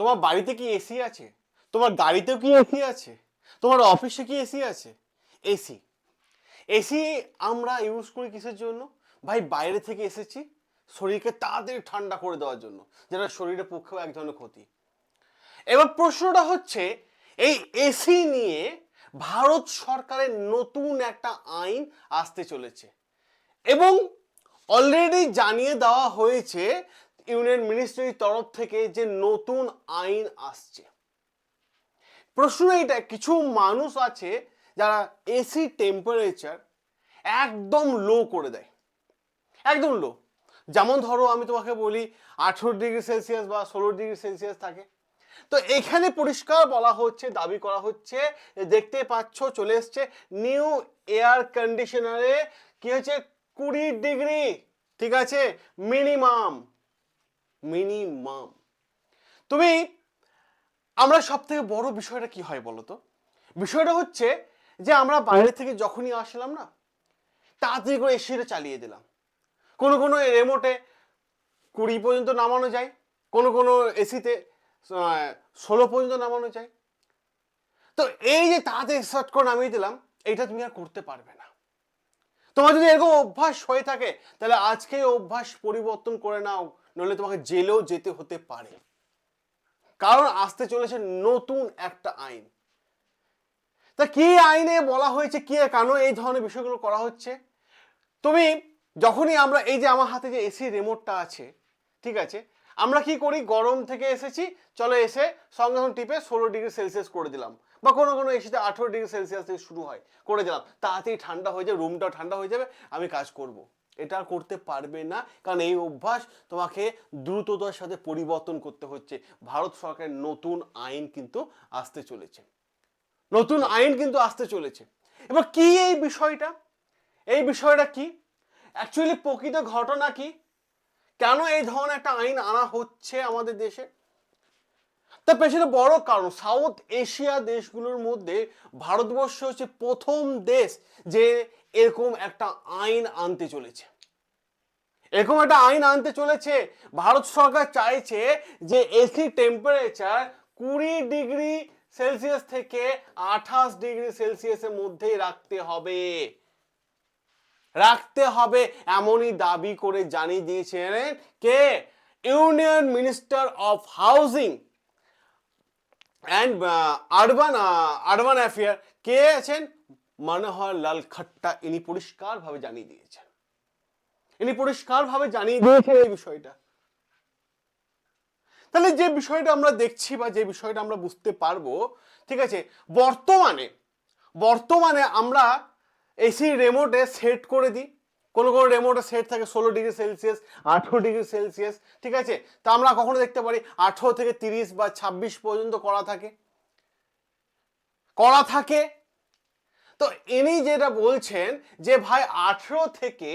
তোমার বাড়িতে কি এসি আছে? তোমার গাড়িতেও কি এসি আছে? তোমার অফিসে কি এসি আছে? এসি। এসি আমরা ইউজ করি কিসের জন্য? ভাই, বাইরে থেকে এসেছি শরীরকে তাড়াতাড়ি ঠান্ডা করে দেওয়ার জন্য যেটা শরীরের পক্ষেও এক ধরনের ক্ষতি। এবার প্রশ্নটা হচ্ছে, এই এসি নিয়ে ভারত সরকারের নতুন একটা আইন আসতে চলেছে এবং অলরেডি জানিয়ে দেওয়া হয়েছে ইউনিয়ন মিনিস্ট্রির তরফ থেকে যে নতুন আইন আসছে। প্রশ্ন এটা কিছু মানুষ আছে যারা এসি টেম্পারেচার একদম লো করে দেয়। একদম লো যেমন ধরো আমি তোমাকে বলি, আঠেরো ডিগ্রি সেলসিয়াস বা ষোলো ডিগ্রি সেলসিয়াস থাকে। তো এখানে পরিষ্কার বলা হচ্ছে, দাবি করা হচ্ছে, দেখতে পাচ্ছ, চলে এসছে নিউ এয়ার কন্ডিশনারে কি হচ্ছে কুড়ি ডিগ্রি, ঠিক আছে? মিনিমাম মিনিমাম তুমি, আমরা সব থেকে বড় বিষয়টা কি হয় বলতো? বিষয়টা হচ্ছে যে আমরা বাইরে থেকে যখনই আসলাম না, তাড়াতাড়ি করে এসিটা চালিয়ে দিলাম। কোনো কোনো রেমোটে কুড়ি পর্যন্ত নামানো যায়, কোনো কোনো এসিতে ষোলো পর্যন্ত নামানো যায়। তো এই যে তাড়াতাড়ি শর্ট করে নামিয়ে দিলাম, এইটা তুমি আর করতে পারবে না। তোমার যদি এরকম অভ্যাস হয়ে থাকে, তাহলে আজকে অভ্যাস পরিবর্তন করে নাও। নইলে তোমাকে জেলেও যেতে হতে পারে। কারণ আসতে চলেছে নতুন একটা আইন। তা কি আইনে বলা হয়েছে, কি কেন এই ধরনের বিষয়গুলো করা হচ্ছে? তুমি যখনই আমরা, এই যে আমার হাতে যে এসি রিমোটটা আছে, ঠিক আছে, আমরা কি করি? গরম থেকে এসেছি, চলো এসে সঙ্গে সঙ্গে টিপে ষোলো ডিগ্রি সেলসিয়াস করে দিলাম। বা কোনো কোনো এসিতে আঠেরো ডিগ্রি সেলসিয়াস থেকে শুরু হয়, করে দিলাম। তাড়াতাড়ি ঠান্ডা হয়ে যাবে, রুমটাও ঠান্ডা হয়ে যাবে, আমি কাজ করব। এটা করতে পারবে না। কারণ এই অভ্যাস তোমাকে দ্রুততার সাথে পরিবর্তন করতে হচ্ছে। ভারত সরকারের নতুন আইন কিন্তু আসতে চলেছে। নতুন আইন কিন্তু আসতে চলেছে। এবার কি এই বিষয়টা? এই বিষয়টা কি? অ্যাকচুয়ালি প্রকৃত ঘটনা কি? কেন এই ধরনের একটা আইন আনা হচ্ছে আমাদের দেশে? তার পেছনে বড় কারণ। সাউথ এশিয়া দেশগুলোর মধ্যে ভারতবর্ষ হচ্ছে প্রথম দেশ যে এরকম একটা আইন আনতে চলেছে। এরকম একটা আইন আনতে চলেছে। ভারত সরকার চাইছে যে এসি টেম্পারেচার কুড়ি ডিগ্রি সেলসিয়াস থেকে আঠাশ ডিগ্রি সেলসিয়াসের মধ্যেই রাখতে হবে। রাখতে হবে এমনই দাবি করে জানিয়ে দিয়েছেন কে? Union minister of housing and urban urban affair কে আছেন? মনোহর লাল খট্টা। ইনি পরিষ্কারভাবে জানিয়ে দিয়েছেন। ইনি পরিষ্কারভাবে জানিয়ে দিয়েছেন। এই বিষয়টা। তাহলে যে বিষয়টা আমরা দেখছি বা যে বিষয়টা আমরা বুঝতে পারব ঠিক আছে বর্তমানে বর্তমানে আমরা এসি রেমোটে সেট করে দিই। কোনো কোনো রেমোটে সেট থাকে ষোলো ডিগ্রি সেলসিয়াস আঠেরো ডিগ্রি সেলসিয়াস ঠিক আছে? তা আমরা কখনো দেখতে পারি আঠেরো থেকে তিরিশ বা ছাব্বিশ পর্যন্ত করা থাকে। করা থাকে। তো ইনি যেটা বলছেন যে ভাই আঠেরো থেকে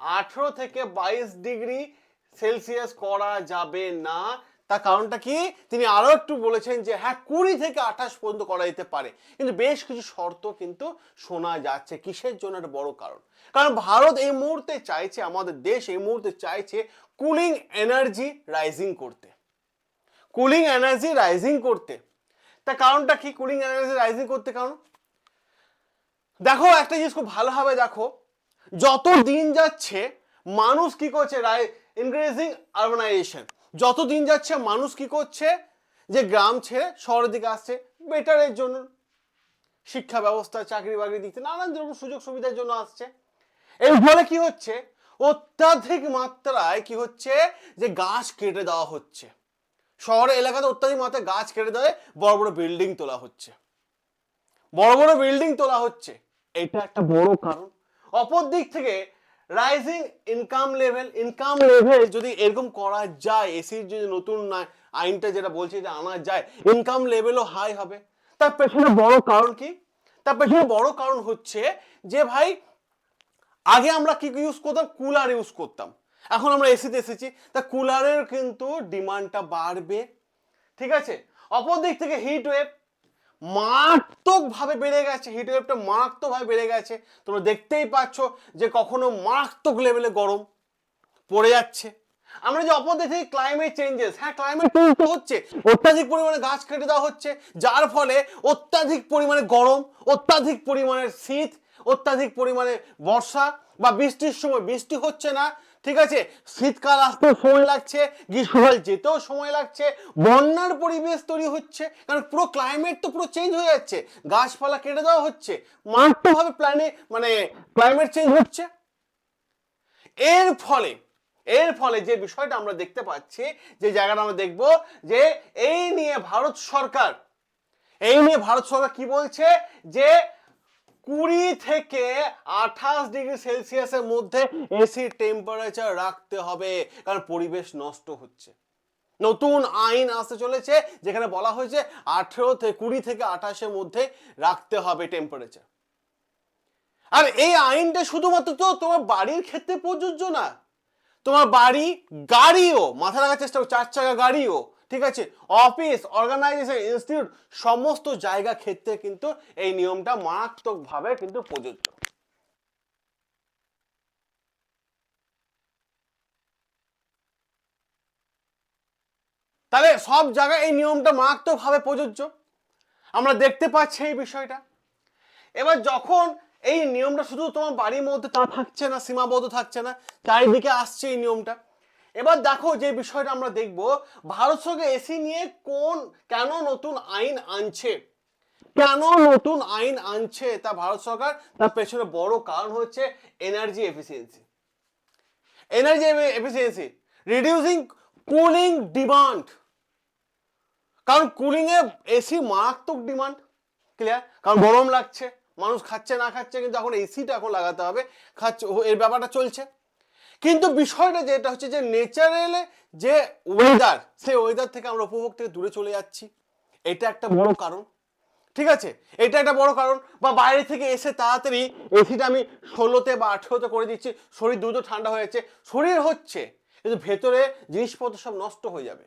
আঠেরো থেকে বাইশ ডিগ্রি সেলসিয়াস করা যাবে না। তার কারণটা কি? তিনি আরও একটু বলেছেন যে হ্যাঁ কুড়ি থেকে আঠাশ পর্যন্ত করা যেতে পারে। কিন্তু বেশ কিছু শর্ত কিন্তু শোনা যাচ্ছে। কিসের জন্য? একটা বড় কারণ। কারণ ভারত এই মুহূর্তে চাইছে, আমাদের দেশ এই মুহূর্তে চাইছে কুলিং এনার্জি রাইজিং করতে। কুলিং এনার্জি রাইজিং করতে। তার কারণটা কি? কুলিং এনার্জি রাইজিং করতে কারণ? দেখো, একটা জিনিস খুব ভালোভাবে দেখো। যত দিন যাচ্ছে মানুষ কি করছে? ইনক্রিজিং আরবানাইজেশন যত দিন যাচ্ছে মানুষ কি করছে? যে গ্রাম ছেড়ে শহরের দিকে আসছে বেটারের জন্য। শিক্ষা ব্যবস্থা, চাকরি বাকরি দিতে নানান রকম সুযোগ সুবিধার জন্য আসছে। এর ফলে কি হচ্ছে? অত্যাধিক মাত্রায় কি হচ্ছে? যে গাছ কেটে দেওয়া হচ্ছে। শহরের এলাকাতে অত্যাধিক মাত্রায় গাছ কেটে দেওয়া বড় বড় বিল্ডিং তোলা হচ্ছে। বড় বড় বিল্ডিং তোলা হচ্ছে। এটা একটা বড় কারণ। অপর দিক থেকে rising income level income level যদি এরকম করা যায় এসির যদি নতুন আইনটা যেটা বলছে যে আনা যায় ইনকাম লেভেলও হাই হবে। তার পেছনে বড় কারণ কি? তার পেছনে বড় কারণ হচ্ছে যে ভাই, আগে আমরা কি ইউজ করতাম? কুলার ইউজ করতাম। এখন আমরা এসিতে এসেছি। তা কুলারের কিন্তু ডিমান্ডটা বাড়বে। ঠিক আছে? অপর দিক থেকে হিট ওয়েভ মারাত্মকভাবে বেড়ে গেছে হিট ওয়েভটা মারাত্মকভাবে বেড়ে গেছে। তোমরা দেখতেই পাচ্ছ যে কখনো মারাত্মক লেভেলে গরম পড়ে যাচ্ছে। আমরা যে অপর দেখি ক্লাইমেট চেঞ্জেস হ্যাঁ ক্লাইমেট চেঞ্জ হচ্ছে, অত্যাধিক পরিমাণে গাছ কেটে দেওয়া হচ্ছে, যার ফলে অত্যাধিক পরিমাণে গরম, অত্যাধিক পরিমাণে শীত, অত্যাধিক পরিমাণে বর্ষা বা বৃষ্টির সময় বৃষ্টি হচ্ছে না ঠিক আছে? শীতকাল আসতেও সময় লাগছে, গ্রীষ্মকাল যেতেও সময় লাগছে, বন্যার পরিবেশ তৈরি হচ্ছে, কারণ পুরো ক্লাইমেট তো পুরো চেঞ্জ হয়ে যাচ্ছে। গাছপালা কেটে দেওয়া হচ্ছে, মারাত্মকভাবে প্ল্যানে মানে ক্লাইমেট চেঞ্জ হচ্ছে। এর ফলে এর ফলে যে বিষয়টা আমরা দেখতে পাচ্ছি, যে জায়গাটা আমরা দেখব, যে এই নিয়ে ভারত সরকার, এই নিয়ে ভারত সরকার কি বলছে? যে কুড়ি থেকে আঠাশ ডিগ্রি সেলসিয়াসের মধ্যে এসি টেম্পারেচার রাখতে হবে, কারণ পরিবেশ নষ্ট হচ্ছে। নতুন আইন আসতে চলেছে, যেখানে বলা হয়েছে আঠেরো থেকে কুড়ি থেকে আঠাশের মধ্যে রাখতে হবে টেম্পারেচার আর এই আইনটা শুধুমাত্র তো তোমার বাড়ির ক্ষেত্রে প্রযোজ্য না, তোমার বাড়ি গাড়িও, মাথা রাখার চেষ্টা চার চাকা গাড়িও ঠিক আছে? অফিস অর্গানাইজেশন ইনস্টিটিউট সমস্ত জায়গা ক্ষেত্রে কিন্তু এই নিয়মটা মারাত্মকভাবে কিন্তু প্রযোজ্য। তাহলে সব জায়গায় এই নিয়মটা মারাত্মকভাবে প্রযোজ্য। আমরা দেখতে পাচ্ছি এই বিষয়টা। এবার যখন এই নিয়মটা শুধু তোমার বাড়ির মধ্যে তা থাকছে না, সীমাবদ্ধ থাকছে না, চারিদিকে আসছে এই নিয়মটা। এবার দেখো যে বিষয়টা আমরা দেখব, ভারত সরকার এসি নিয়ে কোন, কেন নতুন আইন আনছে? কেন নতুন আইন আনছে? তা ভারত সরকার, তার পেছনে বড় কারণ হচ্ছে energy efficiency energy efficiency reducing cooling demand কারণ কুলিং এ এসি মারাত্মক ডিমান্ড ক্লিয়ার কারণ গরম লাগছে, মানুষ খাচ্ছে, না খাচ্ছে, কিন্তু এখন এসিটা এখন লাগাতে হবে। খাচ্ছে, এর ব্যাপারটা চলছে। কিন্তু বিষয়টা যেটা হচ্ছে যে নেচারালে যে ওয়েদার সেই ওয়েদার থেকে আমরা উপভোগ থেকে দূরে চলে যাচ্ছি। এটা একটা বড় কারণ। ঠিক আছে? এটা একটা বড় কারণ। বা বাইরে থেকে এসে তাড়াতাড়ি এসিটা আমি ষোলোতে বা আঠেরোতে করে দিচ্ছি শরীর দ্রুত ঠান্ডা হয়ে যাচ্ছে। শরীর হচ্ছে কিন্তু ভেতরে জিনিসপত্র সব নষ্ট হয়ে যাবে।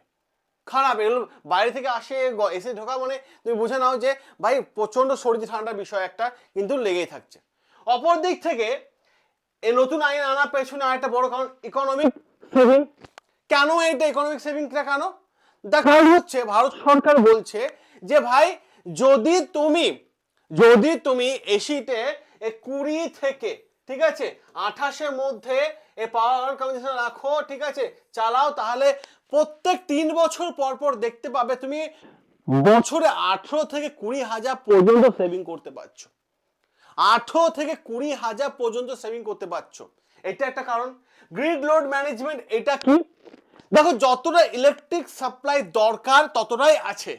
খারাপ এগুলো বাইরে থেকে আসে এসে ঢোকা মানে তুমি বুঝে নাও যে ভাই প্রচণ্ড সর্দি ঠান্ডার বিষয় একটা কিন্তু লেগেই থাকছে। অপর দিক থেকে এই নতুন আইন আনার পেছনে আরেকটা বড় কারণ ইকোনমিক সেভিং কেন এইটা ইকোনমিক সেভিংটা কেন? দেখা হচ্ছে ভারত সরকার বলছে যে, ভাই, যদি তুমি যদি তুমি এসিতে কুড়ি থেকে, ঠিক আছে, আঠাশের মধ্যে এ পাওয়ার কন্ডিশন রাখো, ঠিক আছে, চালাও, তাহলে প্রত্যেক তিন বছর পর পর দেখতে পাবে তুমি বছরে আঠেরো থেকে কুড়ি হাজার পর্যন্ত সেভিং করতে পারছ। আঠেরো থেকে কুড়ি হাজার পর্যন্ত সেভিং করতে পারছ। এটা একটা কারণ। গ্রিড লোড ম্যানেজমেন্ট এটা কি? দেখো যতটা ইলেকট্রিক সাপ্লাই দরকার ততটাই আছে।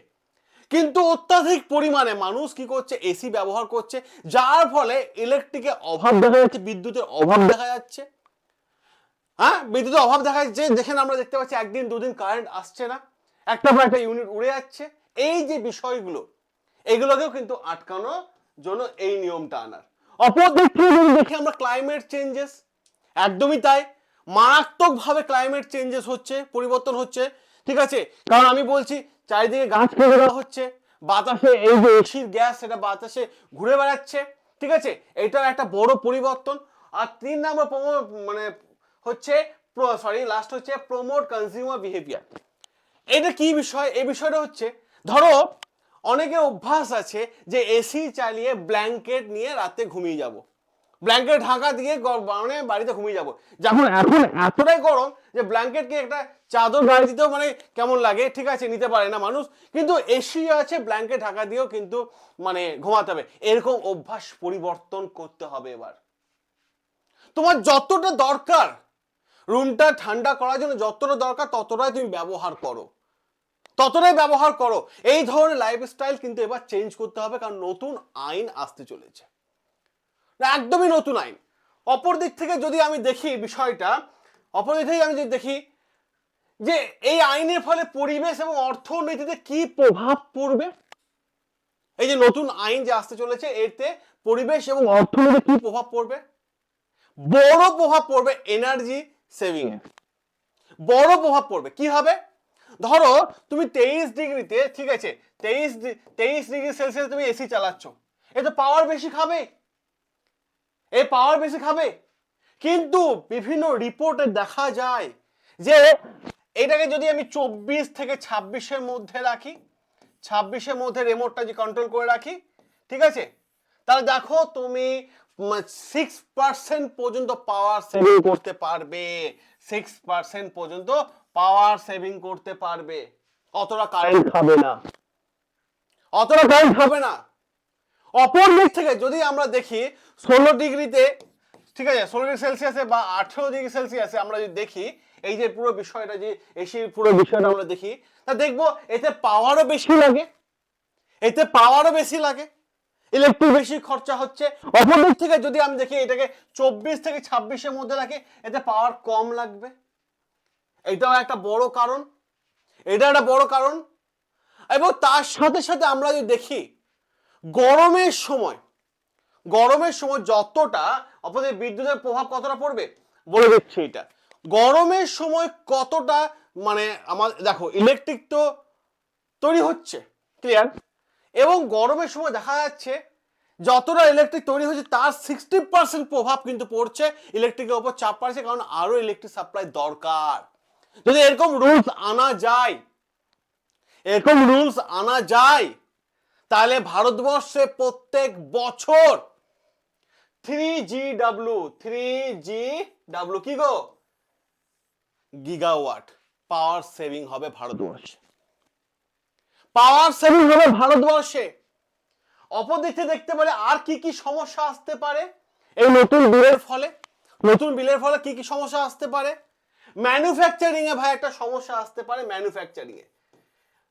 কিন্তু অত্যাধিক পরিমাণে মানুষ কি করছে? এসি ব্যবহার করছে। যার ফলে ইলেকট্রিকের অভাব দেখা যাচ্ছে। বিদ্যুতের অভাব দেখা যাচ্ছে। হ্যাঁ বিদ্যুতের অভাব দেখা যাচ্ছে। যেখানে আমরা দেখতে পাচ্ছি একদিন দুদিন কারেন্ট আসছে না। একটা পর একটা ইউনিট উড়ে যাচ্ছে। এই যে বিষয়গুলো এগুলোকেও কিন্তু আটকানোর জন্য এই নিয়মটা আনার। অপরদিক যদি দেখি আমরা ক্লাইমেট চেঞ্জেস একদমই তাই। মারাত্মকভাবে ক্লাইমেট চেঞ্জেস হচ্ছে, পরিবর্তন হচ্ছে, ঠিক আছে? কারণ আমি বলছি, চারিদিকে গাছ কেটে দেওয়া হচ্ছে, বাতাসে এই যে এসির গ্যাস সেটা বাতাসে ঘুরে বেড়াচ্ছে, ঠিক আছে? এটার একটা বড় পরিবর্তন। আর তিন নম্বর প্রমো- মানে হচ্ছে সরি লাস্ট হচ্ছে প্রমোট কনজিউমার বিহেভিয়ার এটা কি বিষয়? এই বিষয়টা হচ্ছে, ধরো অনেকের অভ্যাস আছে যে এসি চালিয়ে ব্ল্যাঙ্কেট নিয়ে রাতে ঘুমিয়ে যাব। ব্ল্যাঙ্কেট ঢাকা দিয়ে মানে বাড়িতে ঘুমিয়ে যাব। যখন এখন এতটাই গরম যে ব্ল্যাঙ্কেটকে একটা চাদর গায়ে দিতেও মানে কেমন লাগে ঠিক আছে নিতে পারে না মানুষ কিন্তু এসি আছে ব্ল্যাঙ্কেট ঢাকা দিয়েও কিন্তু মানে ঘুমাতে হবে। এরকম অভ্যাস পরিবর্তন করতে হবে এবার। তোমার যতটা দরকার রুমটা ঠান্ডা করার জন্য যতটা দরকার ততটাই তুমি ব্যবহার করো। ততটাই ব্যবহার করো। এই ধরনের লাইফস্টাইল কিন্তু এবার চেঞ্জ করতে হবে, কারণ নতুন আইন আসতে চলেছে। একদমই নতুন আইন। অপর দিক থেকে যদি আমি দেখি বিষয়টা, অপর দিক থেকে আমি যদি দেখি যে এই আইনের ফলে পরিবেশ এবং অর্থনীতিতে কি প্রভাব পড়বে? এই যে নতুন আইন যে আসতে চলেছে, এতে পরিবেশ এবং অর্থনীতিতে কি প্রভাব পড়বে? বড় প্রভাব পড়বে এনার্জি সেভিং এ। বড় প্রভাব পড়বে। কি হবে? ধরো তুমি তেইশ ডিগ্রিতে, ঠিক আছে, তেইশ তেইশ ডিগ্রি সেলসিয়াস তুমি এসি চালাচ্ছ। এ তো পাওয়ার বেশি খাবে। এ পাওয়ার বেশি খাবে। কিন্তু বিভিন্ন রিপোর্টে দেখা যায় যে এটাকে যদি আমি চব্বিশ থেকে ছাব্বিশের মধ্যে রাখি, ছাব্বিশের মধ্যে রিমোটটা যে কন্ট্রোল করে রাখি, ঠিক আছে, তাহলে দেখো তুমি সিক্স পার্সেন্ট পর্যন্ত পাওয়ার সেভিং করতে পারবে। সিক্স পার্সেন্ট পর্যন্ত পাওয়ার সেভিং করতে পারবে। অতটা কারেন্ট খাবে না। অতটা কারেন্ট খাবে না। অপর দিক থেকে যদি আমরা দেখি ষোলো ডিগ্রিতে ঠিক আছে ষোলো ডিগ্রি সেলসিয়াসে বা আঠেরো ডিগ্রি সেলসিয়াসে আমরা যদি দেখি এই যে পুরো বিষয়টা যে এসির পুরো বিষয়টা আমরা দেখি তা দেখব এতে পাওয়ারও বেশি লাগে। এতে পাওয়ারও বেশি লাগে। ইলেকট্রিক বেশি খরচা হচ্ছে। অপর দিক থেকে যদি আমি দেখি এটাকে চব্বিশ থেকে ছাব্বিশের মধ্যে রাখি এতে পাওয়ার কম লাগবে। এটাও একটা বড় কারণ এটা একটা বড় কারণ। এবং তার সাথে সাথে আমরা যদি দেখি, গরমের সময় গরমের সময় যতটা অপরে বিদ্যুতের প্রভাব কতটা পড়বে, বলে দিচ্ছি এটা। গরমের সময় কতটা মানে আমার, দেখো ইলেকট্রিক তো তৈরি হচ্ছে ক্লিয়ার এবং গরমের সময় দেখা যাচ্ছে, যতটা ইলেকট্রিক তৈরি হচ্ছে, তার সিক্সটি পার্সেন্ট প্রভাব কিন্তু পড়ছে ইলেকট্রিকের ওপর চাপ পাচ্ছে, কারণ আরও ইলেকট্রিক সাপ্লাই দরকার। যদি এরকম রুলস আনা যায়, এরকম রুলস আনা যায়, তাহলে ভারতবর্ষে প্রত্যেক বছর three G W three G W কি গো? গিগাওয়াট পাওয়ার সেভিং হবে ভারতবর্ষে। পাওয়ার সেভিং হবে ভারতবর্ষে। অপরদিকে দেখতে পারে আর কি কি সমস্যা আসতে পারে? এই নতুন বিলের ফলে, নতুন বিলের ফলে কি কি সমস্যা আসতে পারে? ম্যানুফ্যাকচারিং এ ভাই একটা সমস্যা আসতে পারে ম্যানুফ্যাকচারিং এ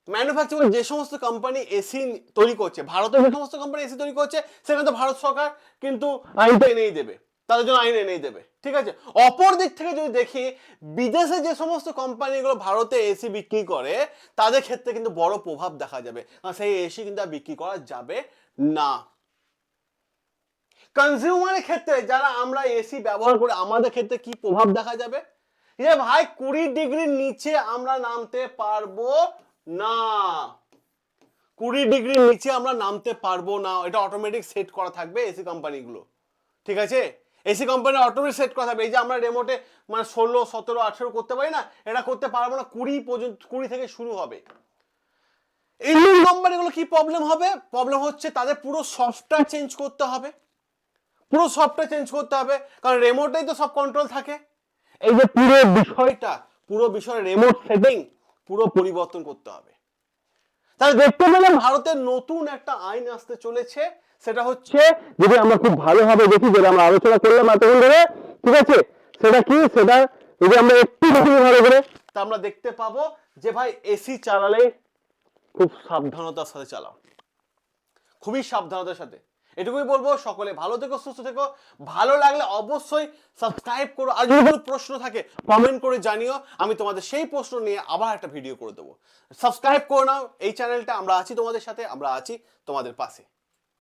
ম্যানুফ্যাকচারিং যে সমস্ত কোম্পানি এসি তৈরি করছে, ভারতের যে সমস্ত কোম্পানি এসি তৈরি করছে, সেখানে তো ভারত সরকার কিন্তু আইনটা এনেই দেবে, তাদের জন্য আইন এনেই দেবে, ঠিক আছে? অপর দিক থেকে যদি দেখি, বিদেশে যে সমস্ত কোম্পানিগুলো ভারতে এসি বিক্রি করে, তাদের ক্ষেত্রে কিন্তু বড় প্রভাব দেখা যাবে সেই এসি কিন্তু আর বিক্রি করা যাবে না। কনজিউমারের ক্ষেত্রে যারা আমরা এসি ব্যবহার করে, আমাদের ক্ষেত্রে কি প্রভাব দেখা যাবে? যে ভাই, কুড়ি ডিগ্রির নিচে আমরা নামতে পারব না। কুড়ি ডিগ্রির নিচে আমরা নামতে পারব না। এটা অটোমেটিক সেট করা থাকবে এসি কোম্পানিগুলো ঠিক আছে? এসি কোম্পানি অটোমেটিক সেট করা থাকবে। এই যে আমরা রেমোটে মানে ষোলো, সতেরো, আঠেরো করতে পারি না, এটা করতে পারব না। কুড়ি পর্যন্ত, কুড়ি থেকে শুরু হবে। ইন্ডিয়ান কোম্পানিগুলো কি প্রবলেম হবে? প্রবলেম হচ্ছে তাদের পুরো সফটওয়্যার চেঞ্জ করতে হবে। পুরো সফটওয়্যার চেঞ্জ করতে হবে। কারণ রেমোটেই তো সব কন্ট্রোল থাকে। এই যে পুরো বিষয়টা, পুরো বিষয় রেমোট সেটিং পুরো পরিবর্তন করতে হবে। তাহলে দেখতে পেলাম ভারতের নতুন একটা আইন আসতে চলেছে, সেটা হচ্ছে যদি আমরা খুব ভালোভাবে দেখি, যেটা আমরা আলোচনা করলাম এতক্ষণ ধরে, ঠিক আছে? সেটা কি? সেটা যদি আমরা একটু দেখি ভালো করে, তা আমরা দেখতে পাবো যে ভাই এসি চালালে খুব সাবধানতার সাথে চালাও। খুবই সাবধানতার সাথে। এটুকুই বলব, সকলে ভালো থেকো, সুস্থ থেকো। ভালো লাগলে অবশ্যই সাবস্ক্রাইব করো। আর যদি কোনো প্রশ্ন থাকে কমেন্ট করে জানিও। আমি তোমাদের সেই প্রশ্ন নিয়ে আবার একটা ভিডিও করে দেবো। সাবস্ক্রাইব করে নাও। এই চ্যানেলটা আমরা আছি তোমাদের সাথে, আমরা আছি তোমাদের পাশে।